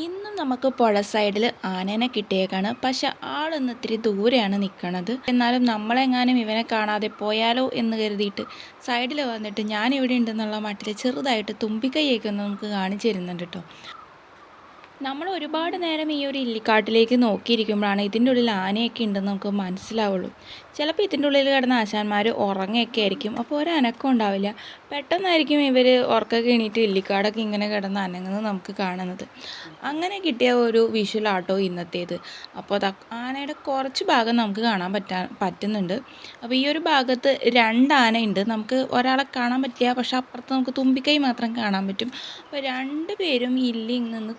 ഇന്നും നമുക്ക് പുഴ സൈഡിൽ ആനേനെ കിട്ടിയേക്കാണ്. പക്ഷെ ആളൊന്ന് ഇത്തിരി ദൂരെയാണ് നിൽക്കണത് എന്നാലും നമ്മളെങ്ങാനും ഇവനെ കാണാതെ പോയാലോ എന്ന് കരുതിയിട്ട് സൈഡിൽ വന്നിട്ട് ഞാൻ ഇവിടെ ഉണ്ടെന്നുള്ള മട്ടിൽ ചെറുതായിട്ട് തുമ്പിക്കൈയൊക്കെ നമുക്ക് കാണിച്ചു തരുന്നുണ്ട് കേട്ടോ നമ്മൾ ഒരുപാട് നേരം ഈ ഒരു ഇല്ലിക്കാട്ടിലേക്ക് നോക്കിയിരിക്കുമ്പോഴാണ് ഇതിന്റെ ഉള്ളിൽ ആനയൊക്കെ ഉണ്ടെന്ന് നമുക്ക് മനസ്സിലാവുള്ളൂ. ചിലപ്പോൾ ഇതിന്റെ ഉള്ളിൽ കിടന്ന ആശാന്മാർ ഉറങ്ങയൊക്കെ ആയിരിക്കും. അപ്പോൾ ഒരു അനക്കം ഉണ്ടാവില്ല. പെട്ടെന്നായിരിക്കും ഇവർ ഉറക്കൊക്കെ എണീറ്റ് ഇല്ലിക്കാടൊക്കെ ഇങ്ങനെ കിടന്ന് അനങ്ങുന്നത് നമുക്ക് കാണുന്നത്. അങ്ങനെ കിട്ടിയ ഒരു വിഷ്വലാട്ടോ ഇന്നത്തേത്. അപ്പോൾ ആനയുടെ കുറച്ച് ഭാഗം നമുക്ക് കാണാൻ പറ്റാ പറ്റുന്നുണ്ട്. അപ്പോൾ ഈ ഒരു ഭാഗത്ത് രണ്ട് ആനയുണ്ട് നമുക്ക് ഒരാളെ കാണാൻ പറ്റില്ല. പക്ഷേ അപ്പുറത്ത് നമുക്ക് തുമ്പിക്കൈ മാത്രം കാണാൻ പറ്റും. അപ്പോൾ രണ്ട് പേരും ഇല്ലി നിന്ന്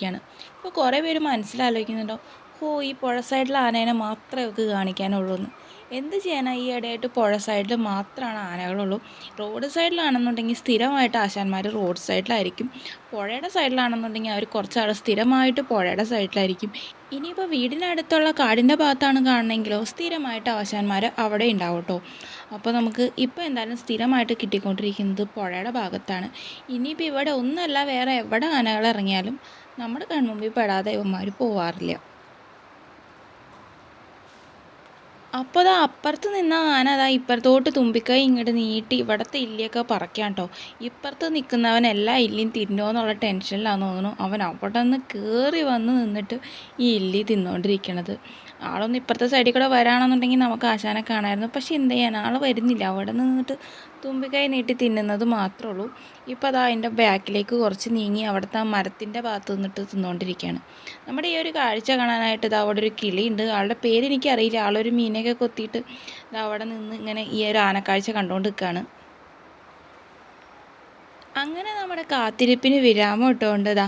തിന്നുകൊണ്ടിരിക്കുകയാണ് ഇപ്പോൾ കുറേ പേര് മനസ്സിലാലോചിക്കുന്നുണ്ടോ? ഓ ഈ പുഴ സൈഡിലെ ആനേനെ മാത്രമേ അവർക്ക് കാണിക്കാനുള്ളൂ എന്ന് എന്ത് ചെയ്യാനാ ഈ ഇടയായിട്ട് പുഴ സൈഡിൽ മാത്രമാണ് ആനകളുള്ളൂ? റോഡ് സൈഡിലാണെന്നുണ്ടെങ്കിൽ സ്ഥിരമായിട്ട് ആശാന്മാർ റോഡ് സൈഡിലായിരിക്കും പുഴയുടെ സൈഡിലാണെന്നുണ്ടെങ്കിൽ അവർ കുറച്ചാൾ സ്ഥിരമായിട്ട് പുഴയുടെ സൈഡിലായിരിക്കും ഇനിയിപ്പോൾ വീടിനടുത്തുള്ള കാടിന്റെ ഭാഗത്താണ് കാണണമെങ്കിലോ സ്ഥിരമായിട്ട് ആശാന്മാർ അവിടെ ഉണ്ടാവും കേട്ടോ അപ്പോൾ നമുക്ക് ഇപ്പോൾ എന്തായാലും സ്ഥിരമായിട്ട് കിട്ടിക്കൊണ്ടിരിക്കുന്നത് പുഴയുടെ ഭാഗത്താണ്. ഇനിയിപ്പോൾ ഇവിടെ ഒന്നല്ല വേറെ എവിടെ ആനകൾ ഇറങ്ങിയാലും നമ്മുടെ കൺമുമ്പിൽ പെടാതെ ഇവന്മാർ പോവാറില്ല. അപ്പോൾ അതാ അപ്പുറത്ത് നിന്ന ആന അതാ ഇപ്പുറത്തോട്ട് തുമ്പിക്കൈ ഇങ്ങോട്ട് നീട്ടി ഇവിടത്തെ ഇല്ലിയൊക്കെ പറിക്കാം കേട്ടോ ഇപ്പുറത്ത് നിൽക്കുന്നവൻ എല്ലാ ഇല്ലിയും തിന്നോന്നുള്ള ടെൻഷനിലാണെന്ന് തോന്നുന്നു. അവൻ അവിടെ നിന്ന് കയറി വന്ന് നിന്നിട്ട് ഈ ഇല്ലി തിന്നുകൊണ്ടിരിക്കണത് ആളൊന്ന് ഇപ്പുറത്തെ സൈഡിൽ കൂടെ വരാണെന്നുണ്ടെങ്കിൽ നമുക്ക് ആശാനെ കാണാമായിരുന്നു പക്ഷെ എന്ത് ചെയ്യാൻ? ആൾ വരുന്നില്ല. അവിടെ നിന്നിട്ട് തുമ്പിക്കൈ നീട്ടി തിന്നുന്നത് മാത്രമേ ഉള്ളൂ ഇപ്പോൾ അതാ അതിന്റെ ബാക്കിലേക്ക് കുറച്ച് നീങ്ങി അവിടുത്തെ ആ മരത്തിന്റെ ഭാഗത്ത് നിന്നിട്ട് തിന്നുകൊണ്ടിരിക്കുകയാണ് നമ്മുടെ ഈ ഒരു കാഴ്ച കാണാനായിട്ട് ഇത് അവിടെ ഒരു കിളിയുണ്ട്. ആളുടെ പേര് എനിക്കറിയില്ല ആളൊരു മീനൊക്കെ കൊത്തിയിട്ട് അവിടെ നിന്ന് ഇങ്ങനെ ഈ ഒരു ആനക്കാഴ്ച കണ്ടുകൊണ്ട് നിൽക്കുകയാണ് അങ്ങനെ നമ്മുടെ കാത്തിരിപ്പിന് വിരാമം ഇട്ടുകൊണ്ട് ഇതാ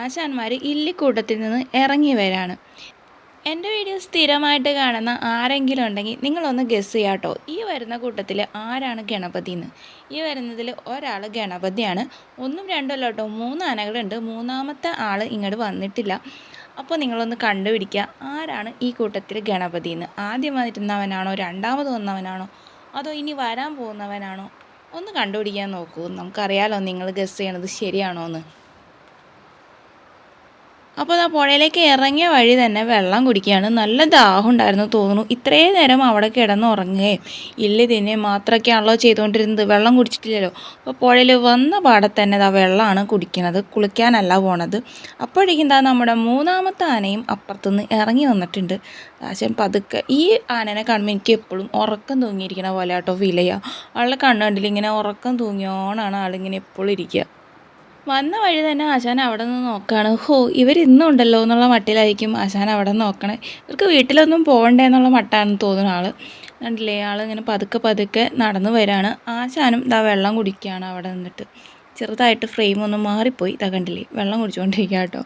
ആശാന്മാർ ഇല്ലിക്കൂട്ടത്തിൽ നിന്ന് ഇറങ്ങി വരാണ്. എന്റെ വീഡിയോ സ്ഥിരമായിട്ട് കാണുന്ന ആരെങ്കിലും ഉണ്ടെങ്കിൽ നിങ്ങളൊന്ന് ഗസ് ചെയ്യാം കേട്ടോ. ഈ വരുന്ന കൂട്ടത്തിൽ ആരാണ് ഗണപതി എന്ന് ഈ വരുന്നതിൽ ഒരാൾ ഗണപതിയാണ്. ഒന്നും രണ്ടല്ലോ കേട്ടോ. മൂന്ന് ആനകളുണ്ട്. മൂന്നാമത്തെ ആൾ ഇങ്ങോട്ട് വന്നിട്ടില്ല. അപ്പോൾ നിങ്ങളൊന്ന് കണ്ടുപിടിക്കുക ആരാണ് ഈ കൂട്ടത്തിൽ ഗണപതി എന്ന് ആദ്യം വന്നിരുന്നവനാണോ? രണ്ടാമത് വന്നവനാണോ? അതോ ഇനി വരാൻ പോകുന്നവനാണോ? ഒന്ന് കണ്ടുപിടിക്കാൻ നോക്കൂ. നമുക്കറിയാലോ നിങ്ങൾ ഗസ് ചെയ്യണത് ശരിയാണോ എന്ന് അപ്പോൾ ആ പുഴയിലേക്ക് ഇറങ്ങിയ വഴി തന്നെ വെള്ളം കുടിക്കുകയാണ് നല്ല ദാഹം ഉണ്ടായിരുന്നു തോന്നുന്നു. ഇത്രയും നേരം അവിടെ കിടന്ന് ഉറങ്ങുകയും തന്നെ തിന്നെ മാത്രമൊക്കെയാണല്ലോ ചെയ്തുകൊണ്ടിരുന്നത്. വെള്ളം കുടിച്ചിട്ടില്ലല്ലോ. അപ്പോൾ പുഴയിൽ വന്ന പാടെ തന്നെ ഇതാ വെള്ളമാണ് കുടിക്കുന്നത്. കുളിക്കാനല്ല പോണത്. അപ്പോഴേക്കും എന്താ നമ്മുടെ മൂന്നാമത്തെ ആനയും അപ്പുറത്തുനിന്ന് ഇറങ്ങി വന്നിട്ടുണ്ട്. ആശൻ പതുക്കെ ഈ ആനനെ കാണുമ്പോൾ എനിക്ക് എപ്പോഴും ഉറക്കം തൂങ്ങിയിരിക്കണ പോലെ കേട്ടോ ഫീൽ ചെയ്യുക ആളുടെ കണ്ണുകണ്ടിൽ ഇങ്ങനെ ഉറക്കം തൂങ്ങിയോണാണ് ആളിങ്ങനെ എപ്പോഴും ഇരിക്കുക. വന്ന വഴി തന്നെ ആശാൻ അവിടെ നിന്ന് നോക്കുകയാണ് ഹോ ഇന്നും ഉണ്ടല്ലോ എന്നുള്ള മട്ടിലായിരിക്കും ആശാൻ അവിടെ നിന്ന് നോക്കണേ. ഇവർക്ക് വീട്ടിലൊന്നും പോകണ്ടേ എന്നുള്ള മട്ടാണെന്ന് തോന്നുന്ന ആൾ കണ്ടില്ലേ ആൾ ഇങ്ങനെ പതുക്കെ പതുക്കെ നടന്നു വരികയാണ് ആശാനും ഇതാ വെള്ളം കുടിക്കുകയാണ് അവിടെ നിന്നിട്ട്. ചെറുതായിട്ട് ഫ്രെയിം ഒന്ന് മാറിപ്പോയി. ഇതാ കണ്ടില്ലേ വെള്ളം കുടിച്ചുകൊണ്ടിരിക്കുക കേട്ടോ.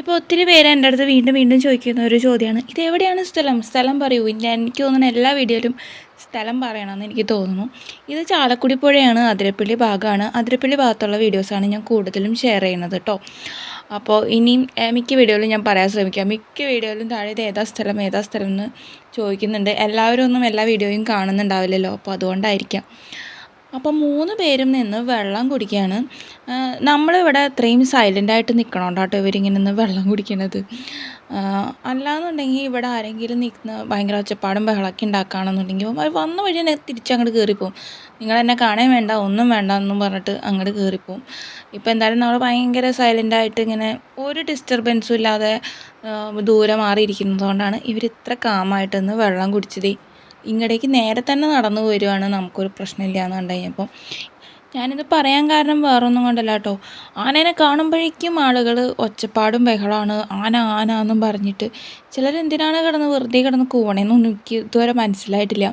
ഇപ്പോൾ ഒത്തിരി പേര് എന്റെ അടുത്ത് വീണ്ടും വീണ്ടും ചോദിക്കുന്ന ഒരു ചോദ്യമാണ്. ഇത് എവിടെയാണ് സ്ഥലം? സ്ഥലം പറയൂ. ഇല്ല എനിക്ക് തോന്നുന്നു എല്ലാ വീഡിയോയിലും സ്ഥലം പറയണമെന്ന് എനിക്ക് തോന്നുന്നു. ഇത് ചാലക്കുടി പുഴയാണ് അതിരപ്പള്ളി ഭാഗമാണ്. അതിരപ്പള്ളി ഭാഗത്തുള്ള വീഡിയോസാണ് ഞാൻ കൂടുതലും ഷെയർ ചെയ്യുന്നത് കേട്ടോ അപ്പോൾ ഇനിയും മിക്ക വീഡിയോയിലും ഞാൻ പറയാൻ ശ്രമിക്കാം. മിക്ക വീഡിയോയിലും താഴെ ഇത് ഏതാ സ്ഥലം ഏതാ സ്ഥലം എന്ന് ചോദിക്കുന്നുണ്ട്. എല്ലാവരും ഒന്നും എല്ലാ വീഡിയോയും കാണുന്നുണ്ടാവില്ലല്ലോ. അപ്പോൾ അതുകൊണ്ടായിരിക്കാം. അപ്പം മൂന്ന് പേരും നിന്ന് വെള്ളം കുടിക്കുകയാണ് നമ്മളിവിടെ അത്രയും സൈലന്റായിട്ട് നിൽക്കണം കേട്ടോ ഇവരിങ്ങനെ നിന്ന് വെള്ളം കുടിക്കണത്. അല്ലാന്നുണ്ടെങ്കിൽ ഇവിടെ ആരെങ്കിലും നിൽക്കുന്ന ഭയങ്കര ഒച്ചപ്പാടും ബഹളമൊക്കെ ഉണ്ടാക്കുകയാണെന്നുണ്ടെങ്കിൽ അവർ വന്ന വഴി തന്നെ തിരിച്ചങ്ങോട്ട് കയറിപ്പോവും നിങ്ങൾ എന്നെ കാണാൻ വേണ്ട ഒന്നും വേണ്ട എന്നും പറഞ്ഞിട്ട് അങ്ങോട്ട് കയറിപ്പോവും ഇപ്പോൾ എന്തായാലും നമ്മൾ ഭയങ്കര സൈലന്റായിട്ട് ഇങ്ങനെ ഒരു ഡിസ്റ്റർബൻസും ഇല്ലാതെ ദൂരെ മാറിയിരിക്കുന്നതുകൊണ്ടാണ് ഇവർ ഇത്ര കാമായിട്ടൊന്ന് വെള്ളം കുടിച്ചത് ഇങ്ങടേക്ക് നേരെ തന്നെ നടന്നു വരുവാണ് നമുക്കൊരു പ്രശ്നമില്ല എന്ന് കണ്ടു കഴിഞ്ഞപ്പം. ഞാനിത് പറയാൻ കാരണം വേറൊന്നും കൊണ്ടല്ല കേട്ടോ. ആനേനെ കാണുമ്പോഴേക്കും ആളുകൾ ഒച്ചപ്പാടും ബഹളമാണ് ആന ആന എന്നും പറഞ്ഞിട്ട് ചിലരെന്തിനാണ് കിടന്ന് വെറുതെ കിടന്ന് കൂവണേന്നൊന്നും എനിക്ക് ഇതുവരെ മനസ്സിലായിട്ടില്ല.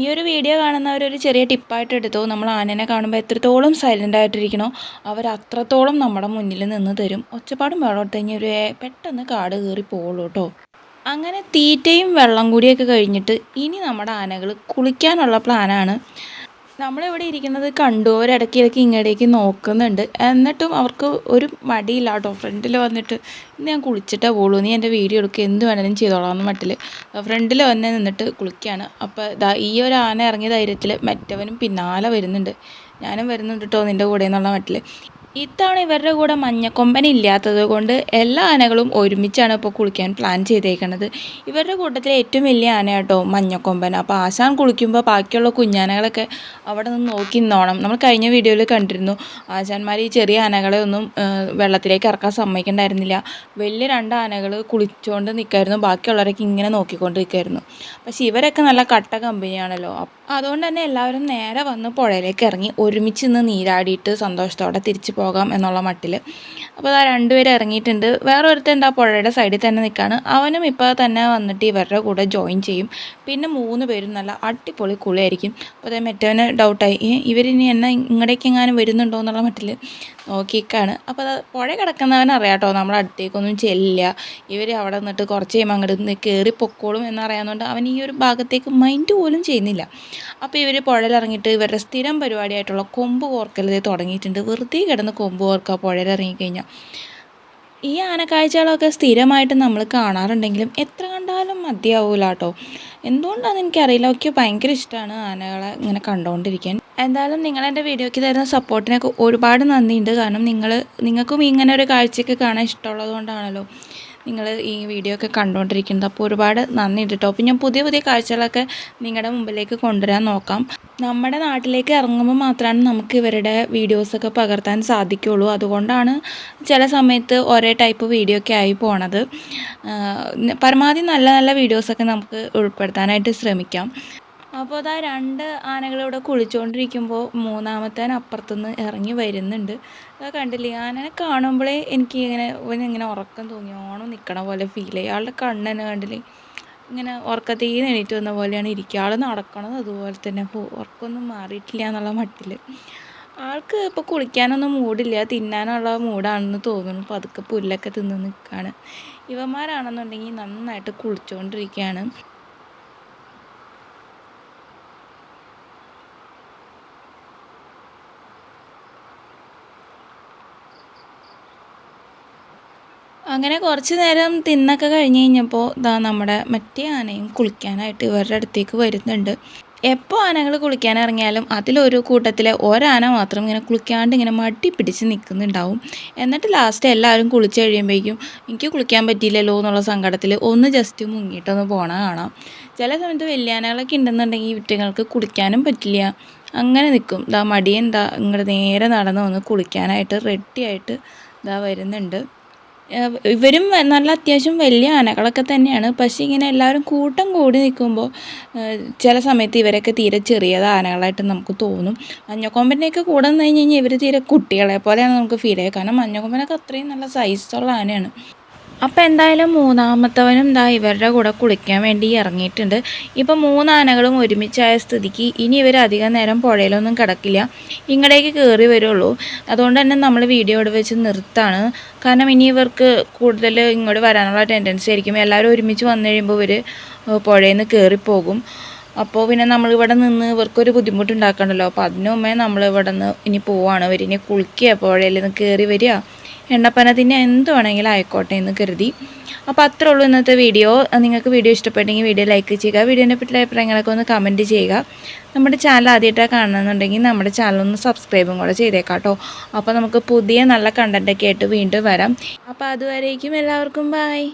ഈ ഒരു വീഡിയോ കാണുന്നവരൊരു ചെറിയ ടിപ്പായിട്ട് എടുത്തോ നമ്മൾ ആനേനെ കാണുമ്പോൾ എത്രത്തോളം സൈലന്റ് ആയിട്ടിരിക്കണോ അവർ അത്രത്തോളം നമ്മുടെ മുന്നിൽ നിന്ന് തരും. ഒച്ചപ്പാടും എടുത്തു കഴിഞ്ഞാൽ ഒരു പെട്ടെന്ന് കാട് കയറി പോകുള്ളൂ കേട്ടോ. അങ്ങനെ തീറ്റയും വെള്ളം കൂടിയൊക്കെ കഴിഞ്ഞിട്ട് ഇനി നമ്മുടെ ആനകൾ കുളിക്കാനുള്ള പ്ലാനാണ്. നമ്മളിവിടെ ഇരിക്കുന്നത് കണ്ടു. അവരിടയ്ക്ക് ഇടയ്ക്ക് ഇങ്ങടേക്ക് നോക്കുന്നുണ്ട്. എന്നിട്ടും അവർക്ക് ഒരു മടിയില്ല കേട്ടോ ഫ്രണ്ടിൽ വന്നിട്ട് ഇന്ന് ഞാൻ കുളിച്ചിട്ടേ പോകുള്ളൂ നീ എന്റെ വീഡിയോ എടുക്കുക എന്ത് വേണമെങ്കിലും ചെയ്തോളാം. എന്ന് മട്ടിൽ ഫ്രണ്ടിൽ വന്ന് നിന്നിട്ട് കുളിക്കുകയാണ് അപ്പോൾ ഇതാ ഈ ഒരു ആന ഇറങ്ങിയ ധൈര്യത്തിൽ മറ്റവനും പിന്നാലെ വരുന്നുണ്ട്. ഞാനും വരുന്നുണ്ട് കേട്ടോ നിന്റെ കൂടെ എന്നുള്ള മട്ടിൽ ഇത്തവണ ഇവരുടെ കൂടെ മഞ്ഞക്കൊമ്പൻ ഇല്ലാത്തത് കൊണ്ട് എല്ലാ ആനകളും ഒരുമിച്ചാണ് ഇപ്പോൾ കുളിക്കാൻ പ്ലാൻ ചെയ്തേക്കുന്നത് ഇവരുടെ കൂട്ടത്തിലെ ഏറ്റവും വലിയ ആന കേട്ടോ മഞ്ഞക്കൊമ്പൻ അപ്പോൾ ആശാൻ കുളിക്കുമ്പോൾ ബാക്കിയുള്ള കുഞ്ഞാനകളൊക്കെ അവിടെ നിന്ന് നോക്കി നിന്നോണം. നമ്മൾ കഴിഞ്ഞ വീഡിയോയിൽ കണ്ടിരുന്നു ആശാന്മാർ ഈ ചെറിയ ആനകളെ ഒന്നും വെള്ളത്തിലേക്ക് ഇറക്കാൻ സമ്മതിക്കണ്ടായിരുന്നില്ല. വലിയ രണ്ട് ആനകൾ കുളിച്ചുകൊണ്ട് നിൽക്കായിരുന്നു ബാക്കിയുള്ളവരൊക്കെ ഇങ്ങനെ നോക്കിക്കൊണ്ട് നിൽക്കായിരുന്നു പക്ഷേ ഇവരൊക്കെ നല്ല കട്ട കമ്പനിയാണല്ലോ. അതുകൊണ്ട് തന്നെ എല്ലാവരും നേരെ വന്ന് പുഴയിലേക്ക് ഇറങ്ങി ഒരുമിച്ച് നിന്ന് നീരാടിയിട്ട് സന്തോഷത്തോടെ തിരിച്ചു പോകാം എന്നുള്ള മട്ടിൽ അപ്പോൾ ആ രണ്ടുപേരും ഇറങ്ങിയിട്ടുണ്ട്. വേറെ ഒരുത്തൻ എന്താ പുഴയുടെ സൈഡിൽ തന്നെ നിൽക്കുകയാണ് അവനും ഇപ്പോൾ തന്നെ വന്നിട്ട് ഇവരുടെ കൂടെ ജോയിൻ ചെയ്യും. പിന്നെ മൂന്ന് പേരും നല്ല അടിപൊളി കുളിയായിരിക്കും. അപ്പോൾ അതേ മറ്റവന് ഡൗട്ടായി ഇവരിനി എന്നെ ഇങ്ങടേക്ക് എങ്ങാനും വരുന്നുണ്ടോ എന്നുള്ള മട്ടിൽ നോക്കിക്കാണ് അപ്പോൾ അത് പുഴ കിടക്കുന്നവൻ അറിയാട്ടോ കേട്ടോ നമ്മൾ അടുത്തേക്കൊന്നും ചെല്ലില്ല. ഇവർ അവിടെ നിന്നിട്ട് കുറച്ച് കഴിയുമ്പോൾ അങ്ങോട്ട് നിന്ന് കയറി പൊക്കോളും എന്നറിയാവുന്നതുകൊണ്ട് അവൻ ഈ ഒരു ഭാഗത്തേക്ക് മൈൻഡ് പോലും ചെയ്യുന്നില്ല. അപ്പോൾ ഇവർ പുഴയിലിറങ്ങിയിട്ട് ഇവരുടെ സ്ഥിരം പരിപാടിയായിട്ടുള്ള കൊമ്പ് കോർക്കലത് തുടങ്ങിയിട്ടുണ്ട്. വെറുതെ കിടന്ന് കൊമ്പ് കോർക്കുക പുഴയിലിറങ്ങിക്കഴിഞ്ഞാൽ ഈ ആനക്കാഴ്ചകളൊക്കെ സ്ഥിരമായിട്ട് നമ്മൾ കാണാറുണ്ടെങ്കിലും എത്ര കണ്ടാലും മതിയാവൂല കേട്ടോ എന്തുകൊണ്ടാണെന്ന് എനിക്കറിയില്ല. ഒക്കെ ഭയങ്കര ഇഷ്ടമാണ് ആനകളെ ഇങ്ങനെ കണ്ടുകൊണ്ടിരിക്കാൻ എന്തായാലും നിങ്ങൾ എന്റെ വീഡിയോയ്ക്ക് തരുന്ന സപ്പോർട്ടിനൊക്കെ ഒരുപാട് നന്ദിയുണ്ട്. കാരണം നിങ്ങൾ നിങ്ങൾക്കും ഇങ്ങനെ ഒരു കാഴ്ചയൊക്കെ കാണാൻ ഇഷ്ടമുള്ളത് കൊണ്ടാണല്ലോ നിങ്ങൾ ഈ വീഡിയോ ഒക്കെ കണ്ടുകൊണ്ടിരിക്കുന്നത്. അപ്പോൾ ഒരുപാട് നന്ദി കേട്ടോ. അപ്പോൾ ഞാൻ പുതിയ പുതിയ കാഴ്ചകളൊക്കെ നിങ്ങളുടെ മുമ്പിലേക്ക് കൊണ്ടുവരാൻ നോക്കാം. നമ്മുടെ നാട്ടിലേക്ക് ഇറങ്ങുമ്പോൾ മാത്രമാണ് നമുക്ക് ഇവരുടെ വീഡിയോസൊക്കെ പകർത്താൻ സാധിക്കുകയുള്ളൂ. അതുകൊണ്ടാണ് ചില സമയത്ത് ഒരേ ടൈപ്പ് വീഡിയോ ഒക്കെ ആയി പോണത്. പരമാവധി നല്ല നല്ല വീഡിയോസൊക്കെ നമുക്ക് ഉൾപ്പെടുത്താനായിട്ട് ശ്രമിക്കാം. അപ്പോൾ അതാ രണ്ട് ആനകളിവിടെ കുളിച്ചുകൊണ്ടിരിക്കുമ്പോൾ മൂന്നാമത്തേൻ അപ്പുറത്തുനിന്ന് ഇറങ്ങി വരുന്നുണ്ട്. അത് കണ്ടില്ലേ ആനനെ കാണുമ്പോഴേ എനിക്ക് ഇങ്ങനെ ഇങ്ങനെ ഉറക്കം തോന്നി ഓണം നിൽക്കണ പോലെ ഫീൽ ചെയ്യും. ആളുടെ കണ്ണെന്നെ കണ്ടില്ലേ ഇങ്ങനെ ഉറക്കത്തിൽ എണീറ്റ് വന്ന പോലെയാണ് ഇരിക്കുക. ആൾ നടക്കണത് അതുപോലെ തന്നെ ഉറക്കമൊന്നും മാറിയിട്ടില്ല എന്നുള്ള മട്ടിൽ ആൾക്ക് ഇപ്പോൾ കുളിക്കാനൊന്നും മൂടില്ല തിന്നാനുള്ള മൂടാണെന്ന് തോന്നുന്നു. പതുക്കെ പുല്ലൊക്കെ തിന്ന് നിൽക്കുകയാണ് ഇവന്മാരാണെന്നുണ്ടെങ്കിൽ നന്നായിട്ട് കുളിച്ചുകൊണ്ടിരിക്കുകയാണ് അങ്ങനെ കുറച്ച് നേരം തിന്നൊക്കെ കഴിഞ്ഞ് കഴിഞ്ഞപ്പോൾ ഇതാ നമ്മുടെ മറ്റേ ആനയും കുളിക്കാനായിട്ട് ഇവരുടെ അടുത്തേക്ക് വരുന്നുണ്ട്. എപ്പോൾ ആനകൾ കുളിക്കാൻ ഇറങ്ങിയാലും അതിലൊരു കൂട്ടത്തിലെ ഒരാന മാത്രം ഇങ്ങനെ കുളിക്കാണ്ട് ഇങ്ങനെ മടി പിടിച്ച് നിൽക്കുന്നുണ്ടാവും എന്നിട്ട് ലാസ്റ്റ് എല്ലാവരും കുളിച്ച് കഴിയുമ്പോഴേക്കും എനിക്ക് കുളിക്കാൻ പറ്റിയില്ലല്ലോ എന്നുള്ള സങ്കടത്തിൽ ഒന്ന് ജസ്റ്റ് മുങ്ങിയിട്ടൊന്ന് പോണ കാണാം. ചില സമയത്ത് വലിയ ആനകളൊക്കെ ഉണ്ടെന്നുണ്ടെങ്കിൽ വിറ്റങ്ങൾക്ക് കുളിക്കാനും പറ്റില്ല. അങ്ങനെ നിൽക്കും ഇതാ മടിയെന്താ ഇങ്ങോട്ട് നേരെ നടന്ന് വന്ന് കുളിക്കാനായിട്ട് റെഡിയായിട്ട് ഇതാ വരുന്നുണ്ട്. ഇവരും നല്ല അത്യാവശ്യം വലിയ ആനകളൊക്കെ തന്നെയാണ്. പക്ഷേ ഇങ്ങനെ എല്ലാവരും കൂട്ടം കൂടി നിൽക്കുമ്പോൾ ചില സമയത്ത് ഇവരൊക്കെ തീരെ ചെറിയത് ആനകളായിട്ട് നമുക്ക് തോന്നും. മഞ്ഞക്കൊമ്പന്റെയൊക്കെ കൂടെ നിന്ന് കഴിഞ്ഞ് കഴിഞ്ഞാൽ ഇവർ തീരെ കുട്ടികളെ പോലെയാണ് നമുക്ക് ഫീൽ ചെയ്യുക. കാരണം മഞ്ഞക്കൊമ്പനൊക്കെ അത്രയും നല്ല സൈസുള്ള ആനയാണ്. അപ്പോൾ എന്തായാലും മൂന്നാമത്തവനും ദാ ഇവരുടെ കൂടെ കുളിക്കാൻ വേണ്ടി ഇറങ്ങിയിട്ടുണ്ട്. ഇപ്പം മൂന്നാനകളും ഒരുമിച്ചായ സ്ഥിതിക്ക് ഇനി ഇവർ അധികം നേരം പുഴയിലൊന്നും കിടക്കില്ല. ഇങ്ങടേക്ക് കയറി വരുള്ളൂ. അതുകൊണ്ട് തന്നെ നമ്മൾ വീഡിയോ ഇവിടെ വെച്ച് നിർത്താണ്. കാരണം ഇനി ഇവർക്ക് കൂടുതൽ ഇങ്ങോട്ട് വരാനുള്ള ടെൻഡൻസി ആയിരിക്കും. എല്ലാവരും ഒരുമിച്ച് വന്നു കഴിയുമ്പോൾ ഇവർ പുഴയിൽ നിന്ന് കയറിപ്പോകും അപ്പോൾ പിന്നെ നമ്മളിവിടെ നിന്ന് ഇവർക്കൊരു ബുദ്ധിമുട്ടുണ്ടാക്കണ്ടല്ലോ. അപ്പോൾ അതിനു ഇവിടെ നിന്ന് ഇനി പോവാണ്. ഇവരിനി കുളിക്കുക പുഴയിൽ നിന്ന് കയറി വരിക. എണ്ണപ്പനത്തിന് എന്ത് വേണമെങ്കിലും ആയിക്കോട്ടെ എന്ന് കരുതി. അപ്പോൾ അത്രേ ഉള്ളൂ ഇന്നത്തെ വീഡിയോ. നിങ്ങൾക്ക് വീഡിയോ ഇഷ്ടപ്പെട്ടെങ്കിൽ വീഡിയോ ലൈക്ക് ചെയ്യുക. വീഡിയോനെ പറ്റിയുള്ള അഭിപ്രായങ്ങളൊക്കെ ഒന്ന് കമന്റ് ചെയ്യുക. നമ്മുടെ ചാനൽ ആദ്യമായിട്ടാണ് കാണണമെന്നുണ്ടെങ്കിൽ നമ്മുടെ ചാനൽ ഒന്ന് സബ്സ്ക്രൈബും കൂടെ ചെയ്തേക്കാം കേട്ടോ അപ്പോൾ നമുക്ക് പുതിയ നല്ല കണ്ടന്റൊക്കെ ആയിട്ട് വീണ്ടും വരാം. അപ്പോൾ അതുവരേക്കും എല്ലാവർക്കും ബായ്